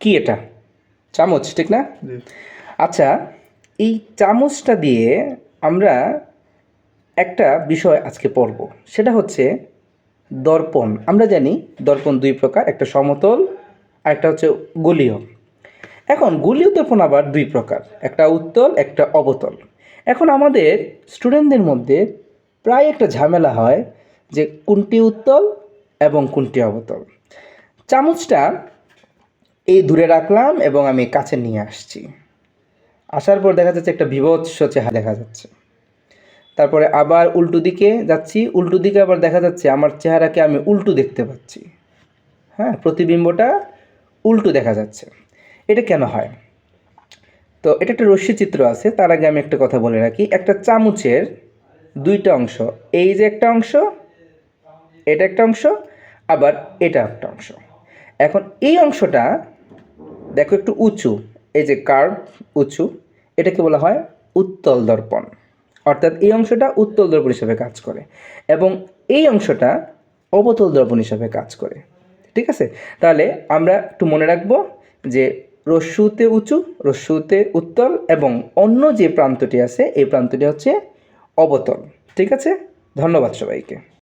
কি এটা? চামচ ঠিক না? আচ্ছা এই চামচটা দিয়ে আমরা একটা বিষয় আজকে পড়ব। সেটা হচ্ছে দর্পণ। আমরা জানি দর্পণ দুই প্রকার একটা সমতল আর একটা হচ্ছে গলীয়। এখন গলীয় দর্পণ আবার দুই প্রকার একটা উত্তল একটা অবতল। এখন আমাদের স্টুডেন্টদের মধ্যে প্রায় একটা ঝামেলা হয় যে কোনটি উত্তল এবং কোনটি অবতল। চামচটা দূরে রাখলাম এবং আমি কাছে নিয়ে আসছি। আসার পর দেখা যাচ্ছে একটা বিভৎস চেহারা দেখা যাচ্ছে। তারপরে আবার উল্টো দিকে যাচ্ছি, উল্টো দিকে আবার দেখা যাচ্ছে আমার চেহারাকে আমি উল্টো দেখতে পাচ্ছি। হ্যাঁ প্রতিবিম্বটা উল্টো দেখা যাচ্ছে। এটা কেন হয়? তো এটা একটা রশ্মি চিত্র আছে, তার আগে আমি একটা কথা বলে রাখি। একটা চামচের দুইটা অংশ, এই যে একটা অংশ, এটা একটা অংশ, আবার এটা একটা অংশ। এখন এই অংশটা দেখো একটু উঁচু, এই যে কার্ভ উঁচু, এটাকে বলা হয় উত্তল দর্পণ। অর্থাৎ এই অংশটা উত্তল দর্পণ হিসাবে কাজ করে এবং এই অংশটা অবতল দর্পণ হিসাবে কাজ করে। ঠিক আছে? তাহলে আমরা একটু মনে রাখব যে রস্যুতে উঁচু রস্যুতে উত্তল এবং অন্য যে প্রান্তটি আছে, এই প্রান্তটি হচ্ছে অবতল। ঠিক আছে? ধন্যবাদ সবাইকে।